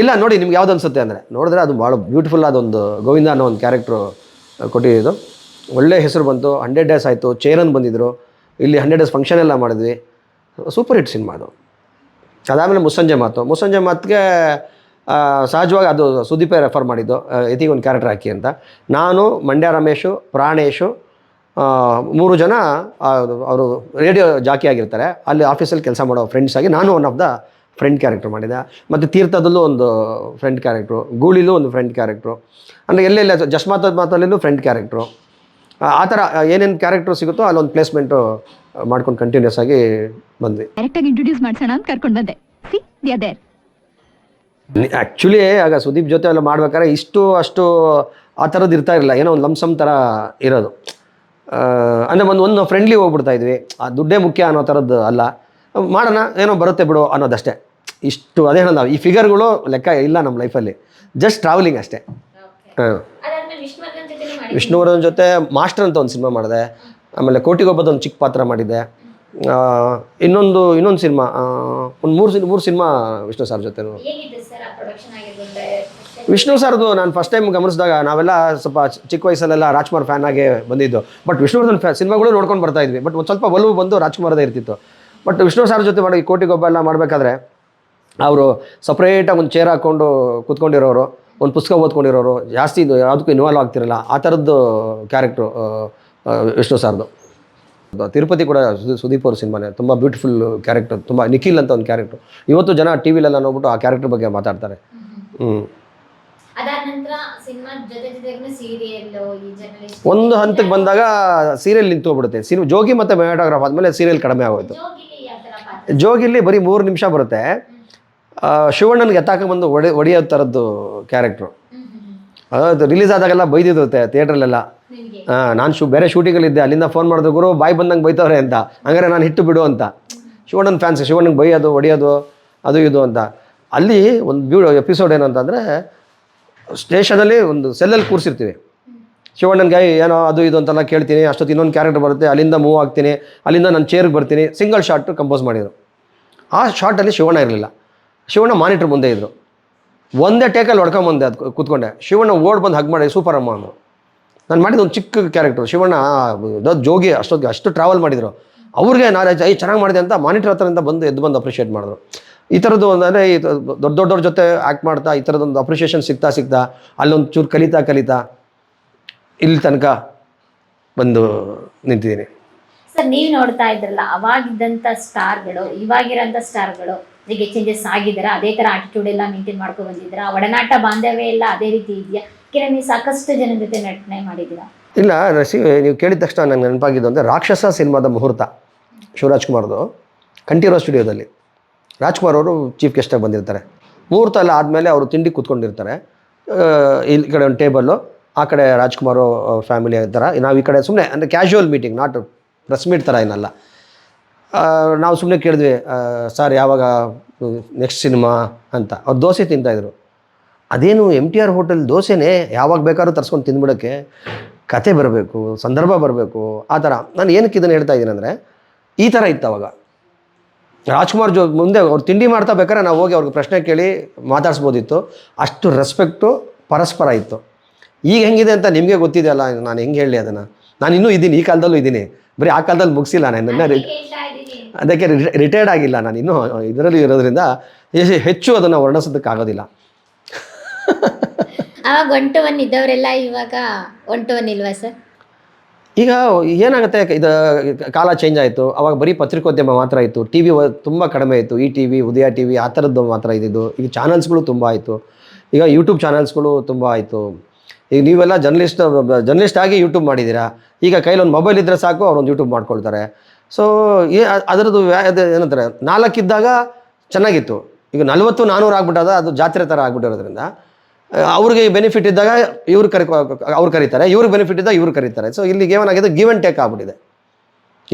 ಇಲ್ಲ ನೋಡಿ ನಿಮ್ಗೆ ಯಾವ್ದು ಅನಿಸುತ್ತೆ ಅಂದರೆ, ನೋಡಿದ್ರೆ ಅದು ಭಾಳ ಬ್ಯೂಟಿಫುಲ್ ಆದೊಂದು ಗೋವಿಂದ ಅನ್ನೋ ಒಂದು ಕ್ಯಾರೆಕ್ಟ್ರು ಕೊಟ್ಟಿದ್ದು. ಒಳ್ಳೆ ಹೆಸರು ಬಂತು ಹಂಡ್ರೆಡ್ ಡೇಸ್ ಆಯಿತು, ಚೇರನ್ ಬಂದಿದ್ದರು ಇಲ್ಲಿ ಹಂಡ್ರೆಡ್ ಡೇಸ್ ಫಂಕ್ಷನ್ ಎಲ್ಲ ಮಾಡಿದ್ವಿ. ಸೂಪರ್ ಹಿಟ್ ಸಿನಿಮಾ ಅದು. ಅದಾದಮೇಲೆ ಮುಸ್ಸಂಜೆ ಮಾತು. ಮುಸ್ಸಂಜೆ ಮಾತ್ಗೆ ಸಹಜವಾಗಿ ಅದು ಸುದೀಪೇ ರೆಫರ್ ಮಾಡಿದ್ದು. ಎತಿಗೆ ಒಂದು ಕ್ಯಾರೆಕ್ಟರ್ ಹಾಕಿ ಅಂತ. ನಾನು, ಮಂಡ್ಯ ರಮೇಶು, ಪ್ರಾಣೇಶು ಮೂರು ಜನ ಅವರು ರೇಡಿಯೋ ಜಾಕಿ ಆಗಿರ್ತಾರೆ. ಅಲ್ಲಿ ಆಫೀಸಲ್ಲಿ ಕೆಲಸ ಮಾಡೋ ಫ್ರೆಂಡ್ಸ್ ಆಗಿ ನಾನು one of the friend character ಮಾಡಿದೆ. ಮತ್ತು ತೀರ್ಥದಲ್ಲೂ ಒಂದು ಫ್ರೆಂಡ್ ಕ್ಯಾರೆಕ್ಟ್ರು ಗೂಳಿಲೂ ಒಂದು ಫ್ರೆಂಡ್ ಕ್ಯಾರೆಕ್ಟ್ರು ಅಂದರೆ ಎಲ್ಲೆಲ್ಲ ಜಸ್ಮಾತದ ಮಾತಲ್ಲೂ ಫ್ರೆಂಡ್ ಕ್ಯಾರೆಕ್ಟ್ರು ಆ ಥರ ಏನೇನು ಕ್ಯಾರೆಕ್ಟ್ರು ಸಿಗುತ್ತೋ ಅಲ್ಲೊಂದು ಪ್ಲೇಸ್ಮೆಂಟು ಮಾಡ್ಕೊಂಡು ಕಂಟಿನ್ಯೂಸ್ ಆಗಿ ಬಂದ್ವಿ. ಡೈರೆಕ್ಟಾಗಿ ಇಂಟ್ರೊಡ್ಯೂಸ್ ಮಾಡ್ಸೋಣ ಅಂತ ಕರ್ಕೊಂಡು ಬಂದೆ. ಸಿ ದಿ ದೇರ್ ಆ್ಯಕ್ಚುಲಿ ಆಗ ಸುದೀಪ್ ಜೊತೆ ಎಲ್ಲ ಮಾಡ್ಬೇಕಾದ್ರೆ ಇಷ್ಟು ಅಷ್ಟು ಆ ಥರದ್ದು ಇರ್ತಾ ಇರಲಿಲ್ಲ. ಏನೋ ಒಂದು ಲಂಸಮ್ ಥರ ಇರೋದು. ಅಂದರೆ ಒಂದು ಒಂದು ಫ್ರೆಂಡ್ಲಿ ಹೋಗ್ಬಿಡ್ತಾ ಇದ್ವಿ. ಆ ದುಡ್ಡೇ ಮುಖ್ಯ ಅನ್ನೋ ಥರದ್ದು ಅಲ್ಲ. ಮಾಡೋಣ ಏನೋ ಬರುತ್ತೆ ಬಿಡು ಅನ್ನೋದಷ್ಟೇ. ಇಷ್ಟು ಅದೇ ಹೇಳೋದು ಈ ಫಿಗರ್ಗಳು ಲೆಕ್ಕ ಇಲ್ಲ ನಮ್ಮ ಲೈಫಲ್ಲಿ ಜಸ್ಟ್ ಟ್ರಾವೆಲಿಂಗ್ ಅಷ್ಟೇ. ಹಾಂ ವಿಷ್ಣುವರ್ಧನ್ ಜೊತೆ ಮಾಸ್ಟರ್ ಅಂತ ಒಂದು ಸಿನಿಮಾ ಮಾಡಿದೆ. ಆಮೇಲೆ ಕೋಟಿಗೊಬ್ಬದ ಒಂದು ಚಿಕ್ಕ ಪಾತ್ರ ಮಾಡಿದ್ದೆ ಇನ್ನೊಂದು ಇನ್ನೊಂದು ಸಿನಿಮಾ ಒಂದು ಮೂರು ಸಿನ್ ಮೂರು ಸಿನಿಮಾ ವಿಷ್ಣು ಸರ್ ಜೊತೆ ವಿಷ್ಣು ಸರ್ದು ನಾನು ಫಸ್ಟ್ ಟೈಮ್ ಗಮನಿಸಿದಾಗ ನಾವೆಲ್ಲ ಸ್ವಲ್ಪ ಚಿಕ್ಕ ವಯಸ್ಸಲ್ಲೆಲ್ಲ ರಾಜ್ಕುಮಾರ್ ಫ್ಯಾನ್ ಆಗಿ ಬಂದಿದ್ದು. ಬಟ್ ವಿಷ್ಣುವರ್ಧನ್ ಫ್ಯಾ ಸಿನಿಮಾಗಳು ನೋಡ್ಕೊಂಡು ಬರ್ತಾ ಇದ್ವಿ. ಬಟ್ ಒಂದು ಸ್ವಲ್ಪ ಒಲವು ಬಂದು ರಾಜ್ಕುಮಾರ್ದೇ ಇರ್ತಿತ್ತು. ಬಟ್ ವಿಷ್ಣು ಸರ್ ಜೊತೆ ಮಾಡಿ ಕೋಟಿಗೊಬ್ಬ ಎಲ್ಲ ಮಾಡಬೇಕಾದ್ರೆ ಅವರು ಸಪ್ರೇಟಾಗಿ ಒಂದು ಚೇರ್ ಹಾಕ್ಕೊಂಡು ಕೂತ್ಕೊಂಡಿರೋರು ಒಂದು ಪುಸ್ತಕ ಓದ್ಕೊಂಡಿರೋರು ಜಾಸ್ತಿ ಇದು ಯಾವುದಕ್ಕೂ ಇನ್ವಾಲ್ವ್ ಆಗ್ತಿರಲ್ಲ. ಆ ಥರದ್ದು ಕ್ಯಾರೆಕ್ಟ್ರು ವಿಷ್ಣು ಸರ್ದು. ತಿರುಪತಿ ಕೂಡ ಸುದೀಪ್ ಸುದೀಪ್ ಅವ್ರ ಸಿನಿಮಾನೇ. ತುಂಬ ಬ್ಯೂಟಿಫುಲ್ ಕ್ಯಾರೆಕ್ಟರ್ ತುಂಬ ನಿಖಿಲ್ ಅಂತ ಒಂದು ಕ್ಯಾರೆಕ್ಟರ್ ಇವತ್ತು ಜನ ಟಿ ವಿಲೆಲ್ಲ ನೋಡ್ಬಿಟ್ಟು ಆ ಕ್ಯಾರೆಕ್ಟರ್ ಬಗ್ಗೆ ಮಾತಾಡ್ತಾರೆ. ಹ್ಞೂ ಅದಾದ ನಂತರ ಸಿನಿಮಾ ಜೊತೆ ಜೊತೆಗೆ ಸೀರಿಯಲ್ ಈ ಜರ್ನಲಿಸ್ಟ್ ಒಂದು ಹಂತಕ್ಕೆ ಬಂದಾಗ ಸೀರಿಯಲ್ ನಿಂತು ಹೋಗ್ಬಿಡುತ್ತೆ. ಸಿನಿಮಾ ಜೋಗಿ ಮತ್ತು ಬಯೋಟೋಗ್ರಾಫ್ ಆದಮೇಲೆ ಸೀರಿಯಲ್ ಕಡಿಮೆ ಆಗೋಯ್ತು. ಜೋಗಿಲಿ ಯಾವ ತರ ಪಾತ್ರ? ಜೋಗಿಲಿ ಬರೀ ಮೂರು ನಿಮಿಷ ಬರುತ್ತೆ. ಆ, ಶಿವಣ್ಣನಿಗೆ ಎತ್ತಾಕ ಬಂದು ಒಡೆ ಹೊಡೆಯೋ ಥರದ್ದು ಕ್ಯಾರೆಕ್ಟ್ರು. ಅದು ರಿಲೀಸ್ ಆದಾಗೆಲ್ಲ ಬೈದಿರುತ್ತೆ ಥಿಯೇಟ್ರಲ್ಲೆಲ್ಲ. ನಿಮಗೆ ನಾನು ಶೂ ಬೇರೆ ಶೂಟಿಂಗಲ್ಲಿದ್ದೆ ಅಲ್ಲಿಂದ ಫೋನ್ ಮಾಡಿದ್ರು ಗುರು ಬಾಯ್ ಬಂದಂಗೆ ಬೈತವ್ರೆ ಅಂತ. ಹಂಗಾರೆ ನಾನು ಹಿಟ್ಟು ಬಿಡು ಅಂತ. ಶಿವಣ್ಣನ ಫ್ಯಾನ್ಸ್ ಶಿವಣ್ಣಗೆ ಬೈಯೋದು ಹೊಡಿಯೋದು ಅದು ಇದು ಅಂತ. ಅಲ್ಲಿ ಒಂದು ಬ್ಯೂ ಎಪಿಸೋಡ್ ಏನಂತಂದರೆ ಅಂತಂದರೆ ಸ್ಟೇಷನಲ್ಲಿ ಒಂದು ಸೆಲ್ಲಲ್ಲಿ ಕೂರಿಸಿರ್ತೀವಿ. ಶಿವಣ್ಣನಿಗೆ ಏನೋ ಅದು ಇದು ಅಂತೆಲ್ಲ ಕೇಳ್ತೀನಿ, ಅಷ್ಟೊತ್ತು ಇನ್ನೊಂದು ಕ್ಯಾರೆಕ್ಟರ್ ಬರುತ್ತೆ, ಅಲ್ಲಿಂದ ಮೂವ್ ಆಗ್ತೀನಿ, ಅಲ್ಲಿಂದ ನಾನು ಚೇರ್ಗೆ ಬರ್ತೀನಿ, ಸಿಂಗಲ್ ಶಾಟ್ ಕಂಪೋಸ್ ಮಾಡಿದರು. ಆ ಶಾರ್ಟಲ್ಲಿ ಶಿವಣ್ಣ ಇರಲಿಲ್ಲ. ಶಿವಣ್ಣ ಮಾನಿಟ್ರ್ ಮುಂದೆ ಇದ್ದರು ಒಂದೇ ಟೇಕಲ್ಲಿ ಹೊಡ್ಕೊಂಬಂದೆ ಅದು ಕೂತ್ಕೊಂಡೆ. ಶಿವಣ್ಣ ಓಡ್ ಬಂದು ಹಗ್ ಮಾಡಿ ಸೂಪರ್ ಅಮ್ಮ ನಾನು ಮಾಡಿದ ಒಂದು ಚಿಕ್ಕ ಕ್ಯಾರೆಕ್ಟರ್ ಶಿವಣ್ಣ ಜೋಗಿ, ಅಷ್ಟೊತ್ತಿಗೆ ಅಷ್ಟು ಟ್ರಾವೆಲ್ ಮಾಡಿದರು. ಅವ್ರಿಗೆ ನಾನು ಐ ಚೆನ್ನಾಗಿ ಮಾಡಿದೆ ಅಂತ ಮಾನಿಟರ್ ಹತ್ರದಿಂದ ಬಂದು ಎದ್ದು ಬಂದು ಅಪ್ರಿಷಿಯೇಟ್ ಮಾಡಿದ್ರು. ಈ ಥರದ್ದು ಅಂದರೆ ದೊಡ್ಡ ದೊಡ್ಡವ್ರ ಜೊತೆ ಆ್ಯಕ್ಟ್ ಮಾಡ್ತಾ ಈ ಥರದೊಂದು ಅಪ್ರಿಷಿಯೇಷನ್ ಸಿಗ್ತಾ ಸಿಗ್ತಾ ಅಲ್ಲೊಂದು ಚೂರು ಕಲಿತಾ ಕಲಿತಾ ಇಲ್ಲಿ ತನಕ ಬಂದು ನಿಂತಿದ್ದೀನಿ. ಸರ್ ನೀವು ನೋಡ್ತಾ ಇದ್ರಲ್ಲ ಅವಾಗಿದ್ದಂಥ ಸ್ಟಾರ್ಗಳು ಇವಾಗಿರೋಂಥ ಸ್ಟಾರ್ಗಳು ಈಗ ಚೇಂಜಸ್ ಆಗಿದಾರ? ಅದೇ ಥರ ಆಟಿಟ್ಯೂಡ್ ಎಲ್ಲ ಮೇಂಟೈನ್ ಮಾಡ್ಕೊ ಬಂದಿದ್ದೀರಾ? ಒಡನಾಟ ಬಾಂಧವ್ಯ ಎಲ್ಲ ಅದೇ ರೀತಿ ಇದೆಯಾ? ಕಿರಣ್ ನೀವು ಸಾಕಷ್ಟು ಜನ ಜೊತೆ ನಟನೆ ಮಾಡಿದ್ದೀರಾ? ಇಲ್ಲ ರಸಿ ನೀವು ಕೇಳಿದ ತಕ್ಷಣ ನನಗೆ ನೆನಪಾಗಿದ್ದು ಅಂದರೆ ರಾಕ್ಷಸ ಸಿನಿಮಾದ ಮುಹೂರ್ತ ಶಿವರಾಜ್ ಕುಮಾರ್ದು ಕಂಠೀರೋ ಸ್ಟುಡಿಯೋದಲ್ಲಿ ರಾಜ್ಕುಮಾರ್ ಅವರು ಚೀಫ್ ಗೆಸ್ಟಾಗಿ ಬಂದಿರ್ತಾರೆ. ಮುಹೂರ್ತ ಎಲ್ಲ ಆದಮೇಲೆ ಅವರು ತಿಂಡಿ ಕೂತ್ಕೊಂಡಿರ್ತಾರೆ. ಇಲ್ಲಿ ಕಡೆ ಒಂದು ಟೇಬಲ್ಲು ಆ ಕಡೆ ರಾಜ್ಕುಮಾರ್ ಫ್ಯಾಮಿಲಿ ಥರ ನಾವು ಈ ಕಡೆ ಸುಮ್ಮನೆ ಅಂದರೆ casual meeting not press meet ಥರ ಏನಲ್ಲ. ನಾವು ಸುಮ್ಮನೆ ಕೇಳಿದ್ವಿ ಸರ್ ಯಾವಾಗ ನೆಕ್ಸ್ಟ್ ಸಿನಿಮಾ ಅಂತ. ಅವ್ರು ದೋಸೆ ತಿಂತಾಯಿದ್ರು ಅದೇನು ಎಂ ಟಿ ಆರ್ ಹೋಟೆಲ್ ದೋಸೆನೇ ಯಾವಾಗ ಬೇಕಾದ್ರೂ ತರ್ಸ್ಕೊಂಡು ತಿಂದ್ಬಿಡೋಕ್ಕೆ ಕತೆ ಬರಬೇಕು, ಸಂದರ್ಭ ಬರಬೇಕು, ಆ ಥರ. ನಾನು ಏನಕ್ಕೆ ಇದನ್ನು ಹೇಳ್ತಾ ಇದ್ದೀನಿ ಅಂದರೆ, ಈ ಥರ ಇತ್ತು ಅವಾಗ. ರಾಜ್ಕುಮಾರ್ ಜೋ ಮುಂದೆ ಅವ್ರು ತಿಂಡಿ ಮಾಡ್ತಾ ಬೇಕಾದ್ರೆ ನಾವು ಹೋಗಿ ಅವ್ರಿಗೆ ಪ್ರಶ್ನೆ ಕೇಳಿ ಮಾತಾಡ್ಸ್ಬೋದಿತ್ತು. ಅಷ್ಟು ರೆಸ್ಪೆಕ್ಟು ಪರಸ್ಪರ ಇತ್ತು. ಈಗ ಹೆಂಗಿದೆ ಅಂತ ನಿಮಗೆ ಗೊತ್ತಿದೆ ಅಲ್ಲ, ನಾನು ಹೆಂಗೆ ಹೇಳಿ ಅದನ್ನು? ನಾನು ಇನ್ನೂ ಇದ್ದೀನಿ, ಈ ಕಾಲದಲ್ಲೂ ಇದ್ದೀನಿ. ಬರೀ ಆ ಕಾಲದಲ್ಲಿ ಮುಗಿಸಿಲ್ಲ ನಾನು ಅದಕ್ಕೆ ರಿಟೈರ್ಡ್ ಆಗಿಲ್ಲ ನಾನು ಇನ್ನೂ ಇದರಲ್ಲಿ ಇರೋದ್ರಿಂದ ಹೆಚ್ಚು ಅದನ್ನು ವರ್ಣಿಸೋದಕ್ಕಾಗೋದಿಲ್ಲ. ಅವಾಗ ಒನ್ ಒನ್ ಇದ್ದವರೆಲ್ಲ ಇವಾಗ ಒನ್ ಟು ಒನ್ ಇಲ್ವಾ ಸರ್? ಈಗ ಏನಾಗುತ್ತೆ? ಇದು ಕಾಲ ಚೇಂಜ್ ಆಯಿತು. ಅವಾಗ ಬರೀ ಪತ್ರಿಕೋದ್ಯಮ ಮಾತ್ರ ಇತ್ತು. ಟಿ ವಿ ತುಂಬ ಕಡಿಮೆ ಇತ್ತು. ಈ T V Udaya T V ಆ ಥರದ್ದು ಮಾತ್ರ ಇದ್ದಿದ್ದು. ಈಗ ಚಾನಲ್ಸ್ಗಳು ತುಂಬ ಆಯಿತು. ಈಗ ಯೂಟ್ಯೂಬ್ ಚಾನಲ್ಸ್ಗಳು ತುಂಬ ಆಯಿತು. ಈಗ ನೀವೆಲ್ಲ ಜರ್ನಲಿಸ್ಟ್ ಜರ್ನಲಿಸ್ಟ್ ಆಗಿ ಯೂಟ್ಯೂಬ್ ಮಾಡಿದ್ದೀರಾ? ಈಗ ಕೈಲೊಂದು ಮೊಬೈಲ್ ಇದ್ದರೆ ಸಾಕು ಅವ್ರೊಂದು ಯೂಟ್ಯೂಬ್ ಮಾಡ್ಕೊಳ್ತಾರೆ. ಸೊ ಏ ಅದರದ್ದು ವ್ಯಾ, ಅದು ಏನಂತಾರೆ? ನಾಲ್ಕಿದ್ದಾಗ ಚೆನ್ನಾಗಿತ್ತು. ಈಗ ನಲ್ವತ್ತು ನಾನ್ನೂರು ಆಗ್ಬಿಟ್ಟದ, ಅದು ಜಾತ್ರೆ ಥರ ಆಗ್ಬಿಟ್ಟಿರೋದ್ರಿಂದ. ಅವ್ರಿಗೆ ಬೆನಿಫಿಟ್ ಇದ್ದಾಗ ಇವ್ರು ಕರಿ, ಅವ್ರು ಕರೀತಾರೆ, ಇವ್ರಿಗೆ ಬೆನಿಫಿಟ್ ಇದ್ದಾಗ ಇವ್ರು ಕರೀತಾರೆ. ಸೊ ಇಲ್ಲಿ ಏನಾಗಿದೆ? ಗಿವ್ ಆ್ಯಂಡ್ ಟೇಕ್ ಆಗ್ಬಿಟ್ಟಿದೆ.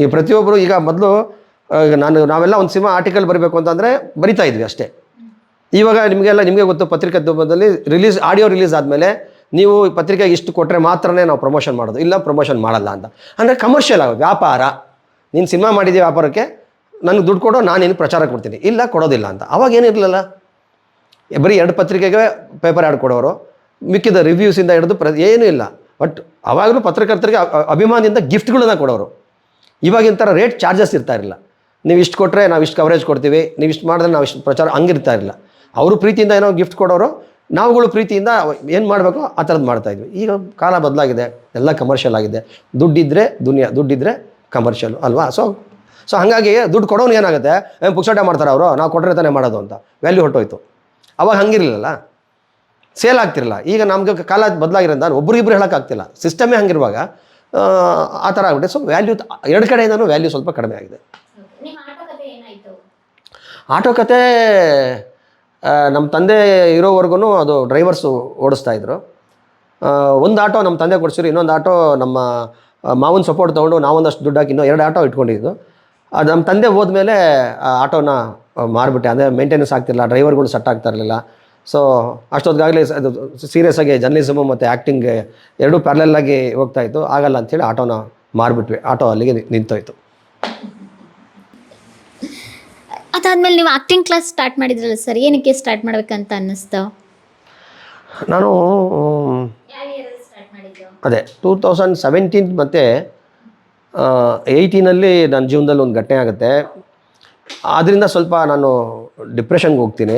ಈ ಪ್ರತಿಯೊಬ್ಬರು ಈಗ ಮೊದಲು ನಾನು, ನಾವೆಲ್ಲ ಒಂದು ಸಿನಿಮಾ ಆರ್ಟಿಕಲ್ ಬರಬೇಕು ಅಂತಂದರೆ ಬರಿತಾ ಇದ್ವಿ ಅಷ್ಟೇ. ಇವಾಗ ನಿಮಗೆಲ್ಲ, ನಿಮಗೆ ಗೊತ್ತು ಪತ್ರಿಕೋದ್ಯಮದಲ್ಲಿ ರಿಲೀಸ್ ಆಡಿಯೋ ರಿಲೀಸ್ ಆದಮೇಲೆ ನೀವು ಪತ್ರಿಕೆಗೆ ಇಷ್ಟು ಕೊಟ್ಟರೆ ಮಾತ್ರನೇ ನಾವು ಪ್ರಮೋಷನ್ ಮಾಡೋದು. ಇಲ್ಲ ಪ್ರಮೋಷನ್ ಮಾಡಲ್ಲ ಅಂತ. ಅಂದರೆ ಕಮರ್ಷಿಯಲ್ ಆಗೋದು, ವ್ಯಾಪಾರ. ನೀನು ಸಿನಿಮಾ ಮಾಡಿದ್ದೀವಿ ವ್ಯಾಪಾರಕ್ಕೆ? ನನಗೆ ದುಡ್ಡು ಕೊಡೋ, ನಾನು ಏನು ಪ್ರಚಾರ ಕೊಡ್ತೀನಿ. ಇಲ್ಲ, ಕೊಡೋದಿಲ್ಲ ಅಂತ. ಅವಾಗ ಏನಿರಲಿಲ್ಲ ಬರೀ ಎರಡು ಪತ್ರಿಕೆಗೆ ಪೇಪರ್ ಆ್ಯಡ್ ಕೊಡೋರು. ಮಿಕ್ಕಿದ ರಿವ್ಯೂಸಿಂದ ಹಿಡಿದು ಪ್ರ ಏನೂ ಇಲ್ಲ. ಬಟ್ ಅವಾಗಲೂ ಪತ್ರಕರ್ತರಿಗೆ ಅಭಿಮಾನದಿಂದ ಗಿಫ್ಟ್ಗಳನ್ನ ಕೊಡೋರು. ಇವಾಗಿನ ಥರ ರೇಟ್ ಚಾರ್ಜಸ್ ಇರ್ತಾ ಇರಲಿಲ್ಲ. ನೀವು ಇಷ್ಟು ಕೊಟ್ಟರೆ ನಾವು ಇಷ್ಟು ಕವರೇಜ್ ಕೊಡ್ತೀವಿ. ನೀವು ಇಷ್ಟು ಮಾಡಿದ್ರೆ ನಾವು ಇಷ್ಟು ಪ್ರಚಾರ ಹಂಗಿರ್ತಾ ಇರಲಿಲ್ಲ. ಅವರು ಪ್ರೀತಿಯಿಂದ ಏನೋ ಗಿಫ್ಟ್ ಕೊಡೋರು. ನಾವುಗಳು ಪ್ರೀತಿಯಿಂದ ಏನು ಮಾಡಬೇಕು ಆ ಥರದ್ದು ಮಾಡ್ತಾಯಿದ್ವಿ ಈಗ ಕಾಲ ಬದಲಾಗಿದೆ. ಎಲ್ಲ ಕಮರ್ಷಿಯಲ್ ಆಗಿದೆ. ದುಡ್ಡಿದ್ದರೆ ದುನಿಯಾ ದುಡ್ಡಿದ್ದರೆ ಕಮರ್ಷಿಯಲ್ ಅಲ್ವಾ? ಸೊ ಸೊ ಹಾಗಾಗಿ ದುಡ್ಡು ಕೊಡೋನು ಏನಾಗುತ್ತೆ? ಏನು ಪುಕ್ಸಾಟ ಮಾಡ್ತಾರೆ ಅವರು. ನಾವು ಕೊಟ್ಟರೆ ತಾನೇ ಮಾಡೋದು ಅಂತ. ವ್ಯಾಲ್ಯೂ ಹೊಟ್ಟೋಯ್ತು ಅವಾಗ ಹಂಗಿರಲಿಲ್ಲ ಸೇಲ್ ಆಗ್ತಿರಲ್ಲ. ಈಗ ನಮಗೆ ಕಾಲ ಬದಲಾಗಿರೋದ್ರಿಂದ ಒಬ್ರಿಗಿಬ್ರು ಹೇಳೋಕ್ಕಾಗ್ತಿಲ್ಲ ಸಿಸ್ಟಮೇ ಹಂಗಿರುವಾಗ ಆ, ಥರ ಆಗ್ಬಿಟ್ಟೆ ಸೊ ವ್ಯಾಲ್ಯೂ ಎರಡು ಕಡೆಯಿಂದನೂ ವ್ಯಾಲ್ಯೂ ಸ್ವಲ್ಪ ಕಡಿಮೆ ಆಗಿದೆ. ಆಟೋ ಕತೆ ನಮ್ಮ ತಂದೆ ಇರೋವರೆಗೂ ಅದು ಡ್ರೈವರ್ಸು ಓಡಿಸ್ತಾ ಇದ್ರು. ಒಂದು ಆಟೋ ನಮ್ಮ ತಂದೆ ಕೊಡಿಸಿದ್ರು ಇನ್ನೊಂದು ಆಟೋ ನಮ್ಮ ಮಾವನ ಸಪೋರ್ಟ್ ತೊಗೊಂಡು ನಾವೊಂದಷ್ಟು ದುಡ್ಡು ಹಾಕಿ ಇನ್ನೂ ಎರಡು ಆಟೋ ಇಟ್ಕೊಂಡಿದ್ದು. ಅದು ನಮ್ಮ ತಂದೆ ಹೋದ್ಮೇಲೆ ಆ ಆಟೋನ ಮಾರಿಬಿಟ್ಟೆ. ಅಂದರೆ ಮೇಂಟೆನೆನ್ಸ್ ಆಗ್ತಿರಲಿಲ್ಲ ಡ್ರೈವರ್ಗಳು ಸೆಟ್ ಆಗ್ತಾ ಇರಲಿಲ್ಲ. ಸೊ ಅಷ್ಟೊತ್ತಿಗಾಗಲೇ ಅದು ಸೀರಿಯಸ್ ಆಗಿ ಜರ್ನಲಿಸಮು ಮತ್ತು ಆ್ಯಕ್ಟಿಂಗ್ ಎರಡೂ ಪ್ಯಾರಲಾಗಿ ಆಗಿ ಹೋಗ್ತಾ ಇತ್ತು. ಆಗಲ್ಲ ಅಂಥೇಳಿ ಆಟೋನ ಮಾರಿಬಿಟ್ವಿ. ಆಟೋ ಅಲ್ಲಿಗೆ ನಿ- ನಿಂತೋಯ್ತು ಅದಾದ್ಮೇಲೆ ನೀವು ಆ್ಯಕ್ಟಿಂಗ್ ಕ್ಲಾಸ್ ಸ್ಟಾರ್ಟ್ ಮಾಡಿದ್ರಲ್ಲ ಸರ್ ಏನಕ್ಕೆ ಸ್ಟಾರ್ಟ್ ಮಾಡ್ಬೇಕಂತ ಅನ್ನಿಸ್ತು? ನಾನು ಸ್ಟಾರ್ಟ್ ಮಾಡಿದ್ದು? ಅದೇ ಟೂ ತೌಸಂಡ್ ಸೆವೆಂಟೀನ್ ಮತ್ತು ಏಯ್ಟೀನಲ್ಲಿ ನನ್ನ ಜೀವನದಲ್ಲಿ ಒಂದು ಘಟನೆ ಆಗುತ್ತೆ. ಆದ್ದರಿಂದ ಸ್ವಲ್ಪ ನಾನು ಡಿಪ್ರೆಷನ್ಗೆ ಹೋಗ್ತೀನಿ.